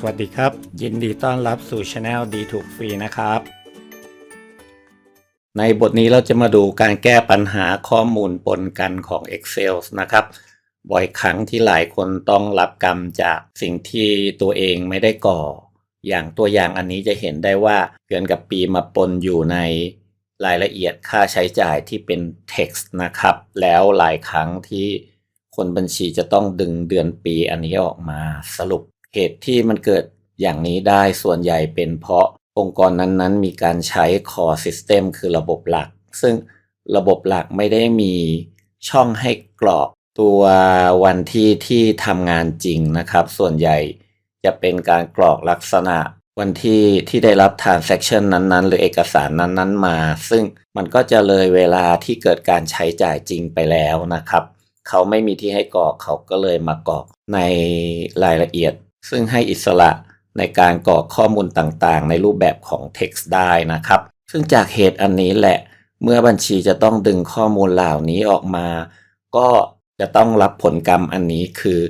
สวัสดีครับ ยินดีต้อนรับสู่ช anel ดีถูกฟรีนะครับ ในบทนี้เราจะมาดูการแก้ปัญหาข้อมูลปนกันของ Excel นะครับ บ่อยครั้งที่หลายคนต้องรับกรรมจากสิ่งที่ตัวเองไม่ได้ก่อ อย่างตัวอย่างอันนี้จะเห็นได้ว่าเดือนกับปีมาปนอยู่ในรายละเอียดค่าใช้จ่ายที่เป็น text นะครับ แล้วหลายครั้งที่คนบัญชีจะต้องดึงเดือนปีอันนี้ออกมาสรุป เหตุที่มันเกิดอย่างนี้ได้ส่วนใหญ่เป็นเพราะองค์กรนั้นๆ มีการใช้ core system คือระบบหลัก ซึ่งระบบหลักไม่ได้มีช่องให้กรอกตัววันที่ที่ทำงานจริงนะครับ ส่วนใหญ่จะเป็นการกรอกลักษณะวันที่ที่ได้รับ transaction นั้นๆ หรือเอกสารนั้นๆ มา ซึ่งมันก็จะเลยเวลาที่เกิดการใช้จ่ายจริงไปแล้วนะครับ เขาไม่มีที่ให้กรอกเขาก็เลยมากรอกในรายละเอียด ซึ่งให้อิสระในการกรอกข้อมูลต่างๆ ในรูปแบบของ text ได้นะครับ ซึ่งจากเหตุอันนี้แหละ เมื่อบัญชีจะต้องดึงข้อมูลเหล่านี้ออกมา ก็จะต้องรับผลกรรมอันนี้คือ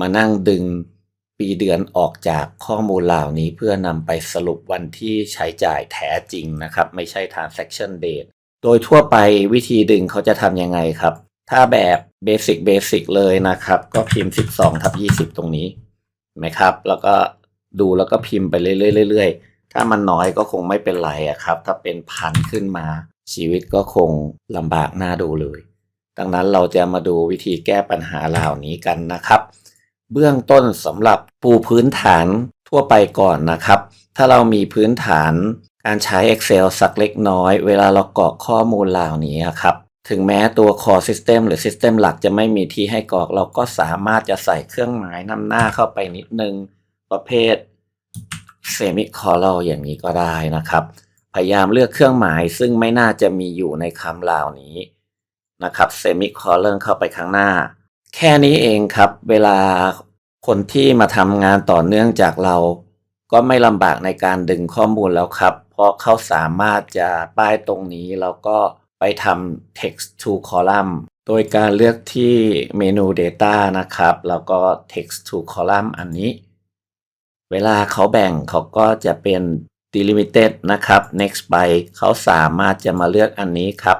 มานั่งดึงปีเดือนออกจากข้อมูลเหล่านี้เพื่อนำไปสรุปวันที่ใช้จ่ายแท้จริงนะครับ ไม่ใช่ transaction date โดยทั่วไปวิธีดึงเขาจะทำยังไงครับ ถ้าแบบเบสิกเบสิกเลยนะครับ ก็พิมพ์ 12ทับ20 ตรงนี้ ไหมครับ แล้วก็ดูแล้วก็พิมพ์ไปเรื่อยๆถ้ามันน้อยก็คงไม่เป็นไรอะครับ ถ้าเป็นพันขึ้นมา ชีวิตก็คงลำบากน่าดูเลย ดังนั้นเราจะมาดูวิธีแก้ปัญหาเหล่านี้กันนะครับ เบื้องต้นสำหรับปูพื้นฐานทั่วไปก่อนนะครับ ถ้าเรามีพื้นฐานการใช้ Excel สักเล็กน้อย เวลาเรากรอกข้อมูลเหล่านี้ครับ ถึงแม้ตัว core system หรือ system หลักจะไม่มีที่ให้กรอก เราก็สามารถจะใส่เครื่องหมายนำหน้าเข้าไปนิดนึง ประเภท semicolon อย่างนี้ก็ได้นะครับ พยายามเลือกเครื่องหมายซึ่งไม่น่าจะมีอยู่ในคำเหล่านี้นะครับ semicolon เข้าไปข้างหน้า แค่นี้เองครับ เวลาคนที่มาทำงานต่อเนื่องจากเรา ก็ไม่ลำบากในการดึงข้อมูลแล้วครับ เพราะเขาสามารถจะป้ายตรงนี้แล้วก็ ไปทำ text to column โดยการเลือกที่เมนู data นะครับ แล้วก็ text to column อันนี้ เวลาเขาแบ่งเขาก็จะเป็น delimited นะครับ next by เขาสามารถจะมาเลือกอันนี้ครับ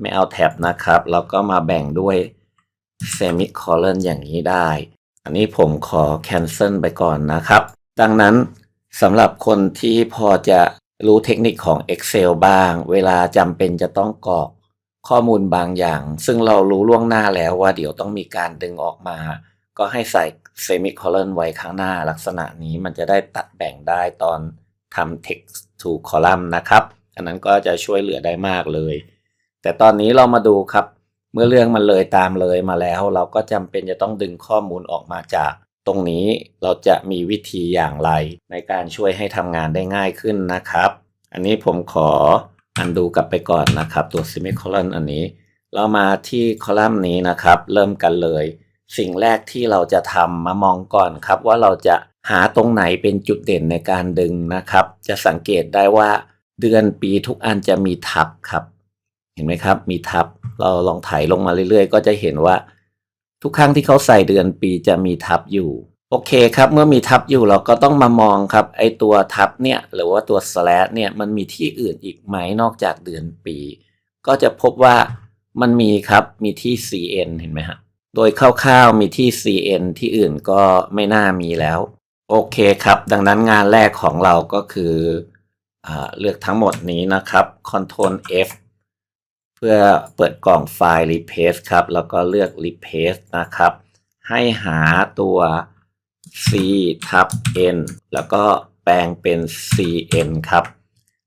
ไม่เอาแท็บนะครับ แล้วก็มาแบ่งด้วย semicolon อย่างนี้ได้ อันนี้ผมขอ cancel ไปก่อนนะครับ ดังนั้นสำหรับคนที่พอจะ รู้เทคนิคของ Excel บ้าง เวลาจำเป็นจะต้องกรอกข้อมูลบางอย่าง ซึ่งเรารู้ล่วงหน้าแล้วว่าเดี๋ยวต้องมีการดึงออกมา ก็ให้ใส่ semicolon ไว้ข้างหน้าลักษณะนี้มันจะได้ตัดแบ่งได้ตอนทำ text to column นะครับ อันนั้นก็จะช่วยเหลือได้มากเลย แต่ตอนนี้เรามาดูครับ เมื่อเรื่องมันเลยตามเลยมาแล้ว เราก็จำเป็นจะต้องดึงข้อมูลออกมาจาก ตรงนี้เราจะมีวิธีอย่างไร ในการช่วยให้ทำงานได้ง่ายขึ้นนะครับ อันนี้ผมขออันดูกลับไปก่อนนะครับ ตัว semicolon อันนี้ เรามาที่คอลัมน์นี้นะครับ เริ่มกันเลย สิ่งแรกที่เราจะทำมามองก่อนครับ ว่าเราจะหาตรงไหนเป็นจุดเด่นในการดึงนะครับ จะสังเกตได้ว่าเดือนปีทุกอันจะมีทับครับ เห็นไหมครับ มีทับ เราลองถ่ายลงมาเรื่อยๆ ก็จะเห็นว่า ทุกครั้งที่เขาใส่เดือนปีจะมีทับอยู่ โอเคครับ เมื่อมีทับอยู่เราก็ต้องมามองครับ ไอตัวทับเนี่ยหรือว่าตัว slash เนี่ยมันมีที่อื่นอีกไหมนอกจากเดือนปี ก็จะพบว่ามันมีครับมีที่ cn เห็นไหมฮะโดยคร่าวๆมีที่ cn ที่อื่นก็ไม่น่ามีแล้ว โอเคครับ ดังนั้นงานแรกของเราก็คืออเลือกทั้งหมดนี้นะครับ Ctrl F เพื่อเปิดกล่องไฟล์ replace ครับ แล้วก็เลือก replace นะครับ ให้หาตัว c ทับ n แล้วก็แปลงเป็น cn ครับ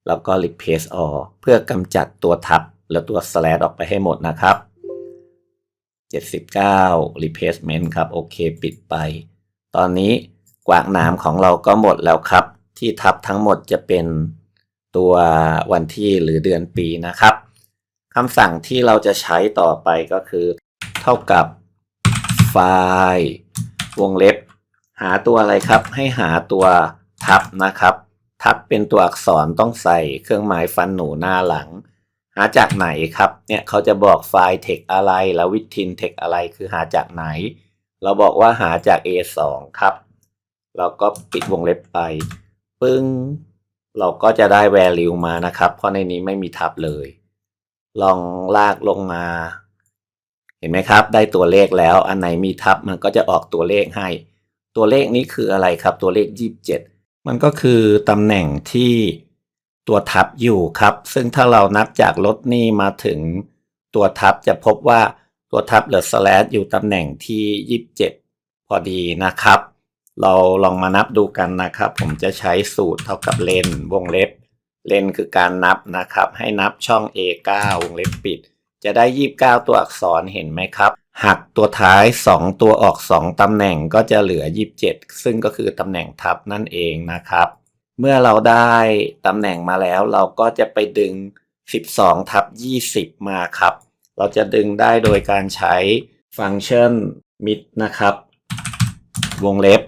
แล้วก็ replace all เพื่อกำจัดตัวทับและตัว slash ออกไปให้หมดนะครับ 79 replacement ครับ โอเค ปิดไป ตอนนี้กวากหนามของเราก็หมดแล้วครับ ที่ทับทั้งหมดจะเป็นตัววันที่หรือเดือนปีนะครับ คำสั่งที่เราจะใช้ต่อไปก็คือ เท่ากับไฟล์ วงเล็บ หาตัวอะไรครับ ให้หาตัวทับนะครับ ทับเป็นตัวอักษรต้องใส่เครื่องหมายฟันหนูหน้าหลัง หาจากไหนครับ เนี่ยเขาจะบอกไฟล์ text อะไร แล้ววิทิน text อะไรคือหาจากไหน เราบอกว่าหาจาก A2 ครับ เราก็ปิดวงเล็บไป ปึ้ง เราก็จะได้ value มานะครับ เพราะในนี้ไม่มีทับเลย ลองลากลงมา เห็นไหมครับ ได้ตัวเลขแล้ว อันไหนมีทับมันก็จะออกตัวเลขให้ ตัวเลขนี้คืออะไรครับ ตัวเลข 27 มันก็คือตำแหน่งที่ตัวทับอยู่ครับ ซึ่งถ้าเรานับจากลดนี้มาถึงตัวทับจะพบว่าตัวทับหรือ slash อยู่ตำแหน่งที่ 27 พอดีนะครับ เราลองมานับดูกันนะครับ ผมจะใช้สูตรเท่ากับเลนวงเล็บ เลนคือการนับนะครับ ให้นับช่อง A9 วงเล็บปิด จะได้ 29 ตัวอักษรเห็นไหมครับ หักตัวท้าย 2 ตัวออก 2 ตำแหน่งก็จะเหลือ 27 ซึ่งก็คือตำแหน่งทับนั่นเองนะครับ เมื่อเราได้ตำแหน่งมาแล้วเราก็จะไปดึง 12 ทับ 20 มาครับ เราจะดึงได้โดยการใช้ฟังก์ชัน mid นะครับ วงเล็บ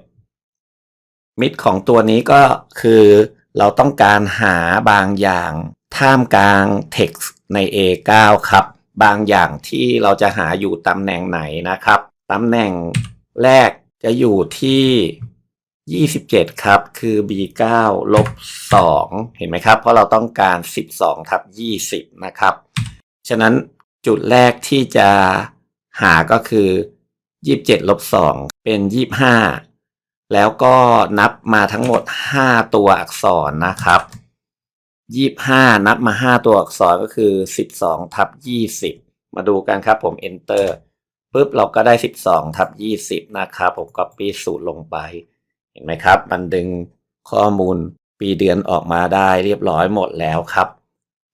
mid ของตัวนี้ก็คือ เราต้องการหาบางอย่างท่ามกลาง text ใน A9 ครับ บางอย่างที่เราจะหาอยู่ตำแหน่งไหนนะครับตำแหน่งแรกจะอยู่ที่ 27 ครับ คือ B9 ลบ 2 เห็นไหมครับ เพราะเราต้องการ 12 ทับ 20 นะครับ ฉะนั้นจุดแรกที่จะหาก็คือ 27 ลบ 2 เป็น 25 แล้วก็นับมาทั้งหมด 5 ตัวอักษรนะครับ25นับมา5ตัวอักษรก็คือ12ทับ20มาดูกันครับผม enter ปุ๊บเราก็ได้12ทับ20นะครับผม copy สูตรลงไป เห็นไหมครับ มันดึงข้อมูลปีเดือนออกมาได้เรียบร้อยหมดแล้วครับ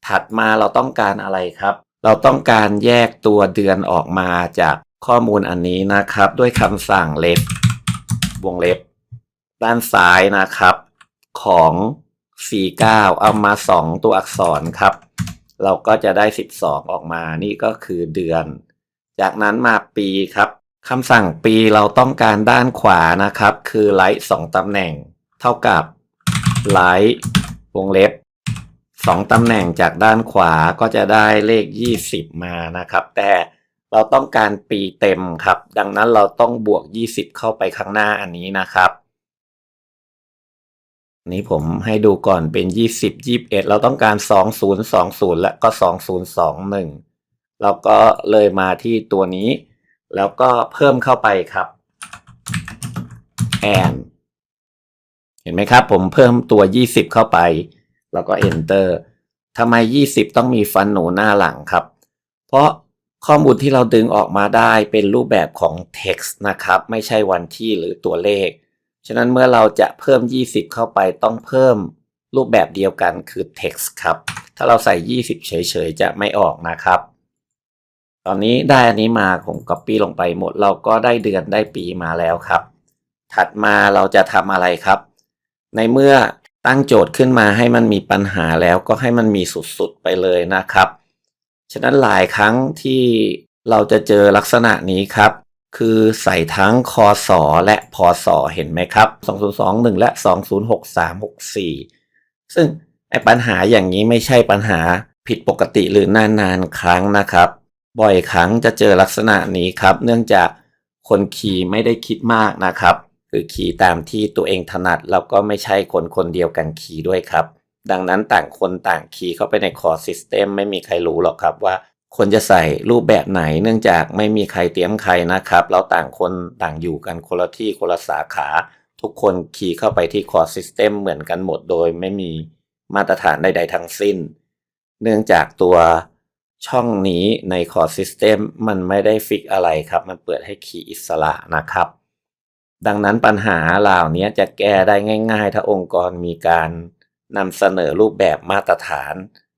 ถัดมาเราต้องการอะไรครับ เราต้องการแยกตัวเดือนออกมาจากข้อมูลอันนี้นะครับ ด้วยคำสั่ง left วงเล็บ ด้านซ้ายนะครับ ของ C9 เอามา 2 ตัวอักษรครับ เราก็จะได้ 12 ออกมานี่ก็คือเดือน จากนั้นมาปีครับคำสั่งปีเราต้องการด้านขวานะครับ คือไลท์2ตำแหน่ง เท่ากับไลท์วงเล็บ2ตำแหน่งจากด้านขวาก็จะได้เลข 20 มานะครับ แต่ เราต้องการปีเต็มครับ ดังนั้นเราต้องบวก 20 เข้าไปข้างหน้าอันนี้นะครับ นี้ผมให้ดูก่อนเป็น 20 21 เราต้องการ 2020 และก็ 2021 เราก็เลยมาที่ตัวนี้ แล้วก็เพิ่มเข้าไปครับ and เห็นไหมครับ ผมเพิ่มตัว 20 เข้าไป แล้วก็ enter ทำไม 20 ต้องมีฟันหนูหน้าหลังครับ เพราะ ข้อมูลที่เราดึงออกมาได้เป็นรูปแบบของ text นะครับ ไม่ใช่วันที่หรือตัวเลข ฉะนั้นเมื่อเราจะเพิ่ม 20 เข้าไปต้องเพิ่มรูปแบบเดียวกันคือ text ครับ ถ้าเราใส่ 20 เฉยๆ จะไม่ออกนะครับ ตอนนี้ได้อันนี้มาผม copy ลงไปหมด เราก็ได้เดือนได้ปีมาแล้วครับ ถัดมาเราจะทำอะไรครับ ในเมื่อตั้งโจทย์ขึ้นมาให้มันมีปัญหาแล้วก็ให้มันมีสุดๆไปเลยนะครับ ฉะนั้นหลายครั้งที่เราจะเจอลักษณะนี้ครับ คือใส่ทั้งคอสอและพอสอเห็นไหมครับ 2021 และ 206364 ซึ่งไอ้ปัญหาอย่างนี้ไม่ใช่ปัญหาผิดปกติหรือนานๆครั้งนะครับ บ่อยครั้งจะเจอลักษณะนี้ครับ เนื่องจากคนขี่ไม่ได้คิดมากนะครับ คือขี่ตามที่ตัวเองถนัดแล้วก็ไม่ใช่คนคนเดียวกันขี่ด้วยครับ ดังนั้นต่างคนต่างขี่เข้าไปในคอร์ซิสเต็มไม่มีใครรู้หรอกครับว่าควรจะใส่รูปแบบไหนเนื่องจากไม่มีใครเตรียมใครนะครับเราต่างคนต่างอยู่กันคนละที่คนละสาขา ทุกคนขี่เข้าไปที่คอร์ซิสเต็มเหมือนกันหมดโดยไม่มีมาตรฐานใดๆทั้งสิ้น เนื่องจากตัวช่องนี้ในคอร์ซิสเต็มมันไม่ได้ฟิกอะไรครับ มันเปิดให้ขี่อิสระนะครับ ดังนั้นปัญหาเหล่านี้จะแก้ได้ง่าย ๆ ถ้าองค์กรมีการ นำเสนอรูปแบบมาตรฐาน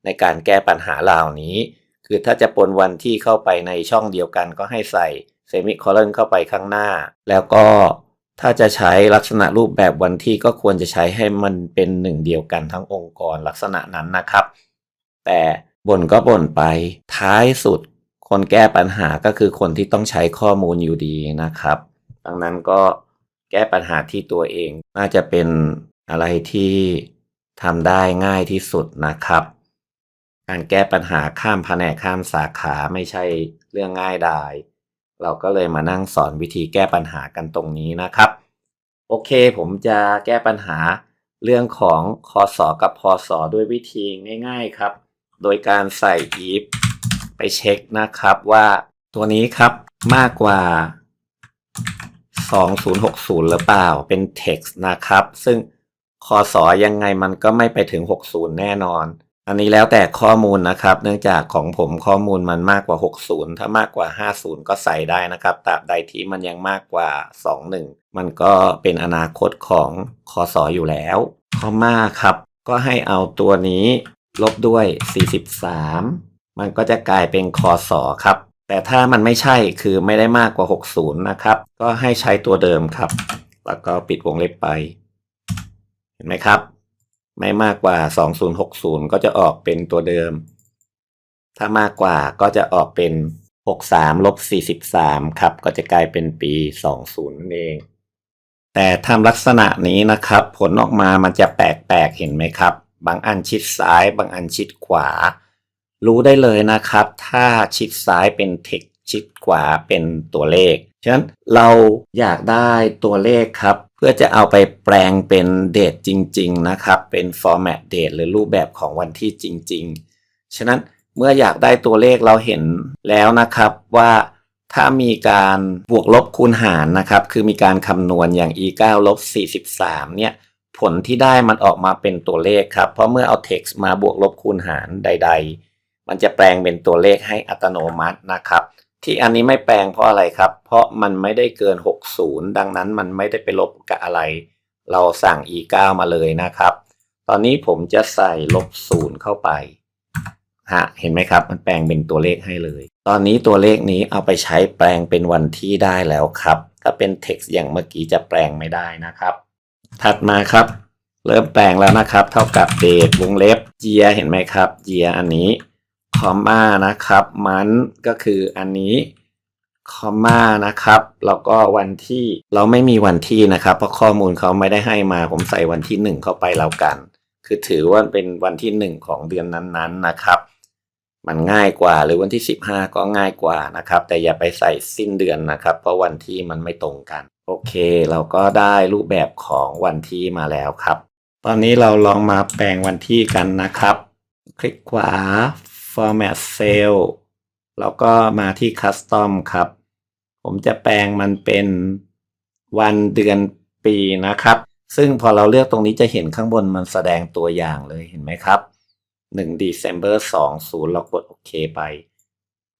ในการแก้ปัญหาเหล่านี้ คือถ้าจะปนวันที่เข้าไปในช่องเดียวกันก็ให้ใส่เซมิคอลอนเข้าไปข้างหน้า แล้วก็ถ้าจะใช้ลักษณะรูปแบบวันที่ก็ควรจะใช้ให้มันเป็นหนึ่งเดียวกันทั้งองค์กรลักษณะนั้นนะครับ แต่บ่นก็บ่นไปท้ายสุด คนแก้ปัญหาก็คือคนที่ต้องใช้ข้อมูลอยู่ดีนะครับ ดังนั้นก็แก้ปัญหาที่ตัวเองน่าจะเป็นอะไรที่ ทำได้ง่ายที่สุดนะครับ การแก้ปัญหาข้ามแผนกข้ามสาขาไม่ใช่เรื่องง่ายดาย เราก็เลยมานั่งสอนวิธีแก้ปัญหากันตรงนี้นะครับ โอเคผมจะแก้ปัญหาเรื่องของคอสอกับพอสอด้วยวิธีง่าย ๆครับ โดยการใส่ if ไปเช็คนะครับว่าตัวนี้ครับมากกว่า 2060 หรือเปล่าเป็น text นะครับ ซึ่ง คอสอยังไงมันก็ไม่ไปถึง 60 แน่นอน อันนี้แล้วแต่ข้อมูลนะครับ เนื่องจากของผมข้อมูลมันมากกว่า 60 ถ้ามากกว่า 50 ก็ใส่ได้นะครับตราบใดที่มันยังมากกว่า 21 มันก็เป็นอนาคตของคอสออยู่แล้วคอมาครับ ก็ให้เอาตัวนี้ลบด้วย 43 มันก็จะกลายเป็นคอสอครับแต่ถ้ามันไม่ใช่คือไม่ได้มากกว่า 60 นะครับ ก็ให้ใช้ตัวเดิมครับ แล้วก็ปิดวงเล็บไป เห็นไหมครับ ไม่มากกว่า 2060 ก็จะออกเป็นตัวเดิม ถ้ามากกว่าก็จะออกเป็น 63ลบ43 ครับ ก็จะกลายเป็นปี 20นั่นเอง แต่ทำลักษณะนี้นะครับ ผลออกมามันจะแปลกๆเห็นไหมครับ บางอันชิดซ้าย บางอันชิดขวา รู้ได้เลยนะครับ ถ้าชิดซ้ายเป็นเทคชิดขวาเป็นตัวเลข ฉะนั้นเราอยากได้ตัวเลขครับ เพื่อจะเอาไปแปลงเป็นเดทจริง ๆ นะครับ เป็น format date หรือรูปแบบของวันที่จริง ๆ ฉะนั้นเมื่ออยากได้ตัวเลขเราเห็นแล้วนะครับว่าถ้ามีการบวกลบคูณหารนะครับ คือมีการคำนวณอย่าง e 9ลบ43 เนี่ย ผลที่ได้มันออกมาเป็นตัวเลขครับ เพราะเมื่อเอา text มาบวกลบคูณหารใด ๆ มันจะแปลงเป็นตัวเลขให้อัตโนมัตินะครับ ที่อันนี้ไม่แปลงเพราะอะไรครับ เพราะมันไม่ได้เกิน 60 ดังนั้นมันไม่ได้ไปลบกับอะไร เราสั่ง e 9มาเลยนะครับ ตอนนี้ผมจะใส่ลบ0เข้าไปฮะเห็นไหมครับ มันแปลงเป็นตัวเลขให้เลย ตอนนี้ตัวเลขนี้เอาไปใช้แปลงเป็นวันที่ได้แล้วครับ ถ้าเป็น text อย่างเมื่อกี้จะแปลงไม่ได้นะครับ ถัดมาครับ เริ่มแปลงแล้วนะครับ เท่ากับ date วงเล็บ year เห็นไหมครับ year อันนี้ คอมมานะครับ มันก็คืออันนี้คอมมานะครับ แล้วก็วันที่เราไม่มีวันที่นะครับ เพราะข้อมูลเขาไม่ได้ให้มา ผมใส่วันที่หนึ่งเข้าไปแล้วกัน คือถือว่าเป็นวันที่หนึ่งของเดือนนั้นๆนะครับ มันง่ายกว่าหรือวันที่15ก็ง่ายกว่านะครับ แต่อย่าไปใส่สิ้นเดือนนะครับ เพราะวันที่มันไม่ตรงกัน โอเค เราก็ได้รูปแบบของวันที่มาแล้วครับ ตอนนี้เราลองมาแปลงวันที่กันนะครับ คลิกขวา format cell แล้วก็มาที่ custom ครับ ผมจะแปลงมันเป็นวันเดือนปีนะครับ ซึ่งพอเราเลือกตรงนี้จะเห็นข้างบนมันแสดงตัวอย่างเลยเห็นไหมครับ1 December 20 เรากดโอเคไป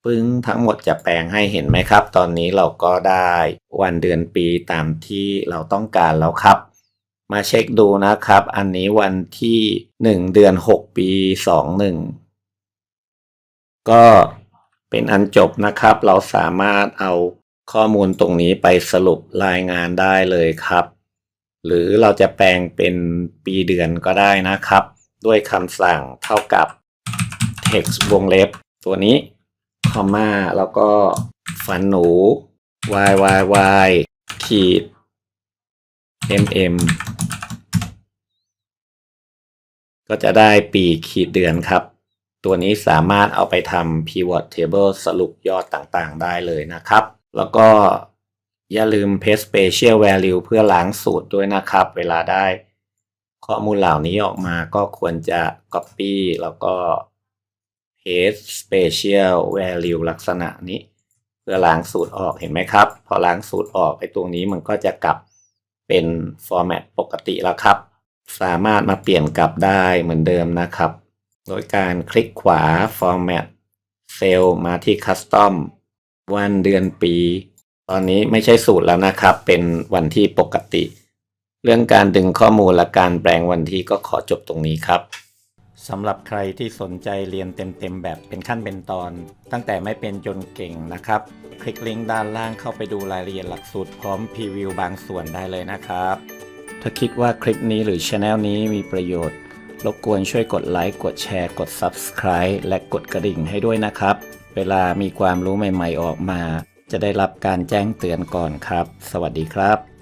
ปึ้งทั้งหมดจะแปลงให้เห็นไหมครับ ตอนนี้เราก็ได้วันเดือนปีตามที่เราต้องการแล้วครับ มาเช็คดูนะครับ อันนี้วันที่ 1 เดือน 6 ปี 21 ก็เป็นอันจบนะครับ เราสามารถเอาข้อมูลตรงนี้ไปสรุปรายงานได้เลยครับ หรือเราจะแปลงเป็นปีเดือนก็ได้นะครับ ด้วยคำสั่งเท่ากับ text วงเล็บ ตัวนี้คอมมาแล้วก็ฟันหนู y y y ขีด m m ก็จะได้ปีขีดเดือนครับ ตัวนี้สามารถเอาไปทำ pivot table สรุปยอดต่างๆ ได้เลยนะครับ แล้วก็อย่าลืม paste special value เพื่อล้างสูตรด้วยนะครับ เวลาได้ข้อมูลเหล่านี้ออกมาก็ควรจะ copy แล้วก็ paste special value ลักษณะนี้ เพื่อล้างสูตรออกเห็นไหมครับ พอล้างสูตรออกไอ้ตรงนี้มันก็จะกลับเป็น format ปกติแล้วครับ สามารถมาเปลี่ยนกลับได้เหมือนเดิมนะครับ โดยการคลิกขวา format cell มาที่ custom วันเดือนปี ตอนนี้ไม่ใช่สูตรแล้วนะครับ เป็นวันที่ปกติ เรื่องการดึงข้อมูลและการแปลงวันที่ก็ขอจบตรงนี้ครับสำหรับใครที่สนใจเรียนเต็มๆ แบบเป็นขั้นเป็นตอน ตั้งแต่ไม่เป็นจนเก่งนะครับ คลิกลิงก์ด้านล่างเข้าไปดูรายละเอียดหลักสูตรพร้อมพรีวิวบางส่วนได้เลยนะครับ ถ้าคิดว่าคลิปนี้หรือ channel นี้มีประโยชน์ รบกวนช่วยกดไลค์กดแชร์กด Subscribe และกดกระดิ่งให้ด้วยนะครับ เวลามีความรู้ใหม่ๆออกมา จะได้รับการแจ้งเตือนก่อนครับ สวัสดีครับ